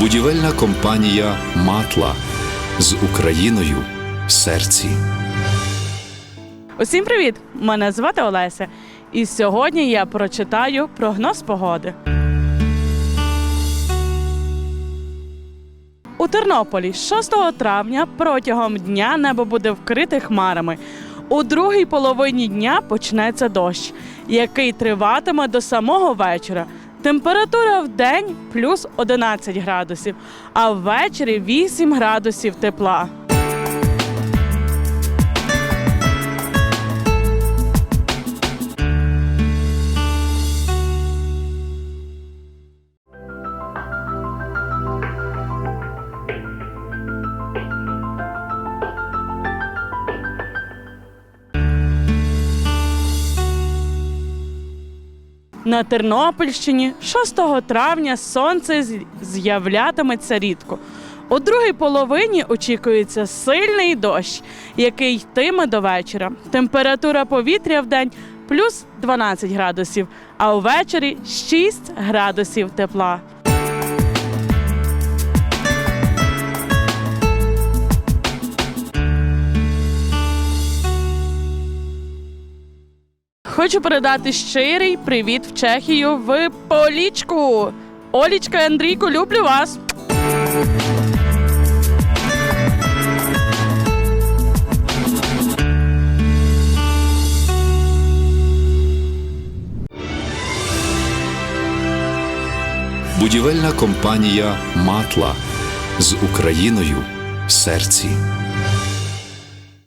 Будівельна компанія Матла з Україною в серці. Усім привіт! Мене звати Олеся. І сьогодні я прочитаю прогноз погоди. У Тернополі з 6 травня протягом дня небо буде вкрите хмарами. У другій половині дня почнеться дощ, який триватиме до самого вечора. Температура в день плюс 11 градусів, а ввечері 8 градусів тепла. На Тернопільщині 6 травня сонце з'являтиметься рідко. У другій половині очікується сильний дощ, який йтиме до вечора. Температура повітря в день плюс 12 градусів, а увечері 6 градусів тепла. Хочу передати щирий привіт в Чехію в Полічку. Олічка Андрійко, люблю вас. Будівельна компанія Матла з Україною в серці.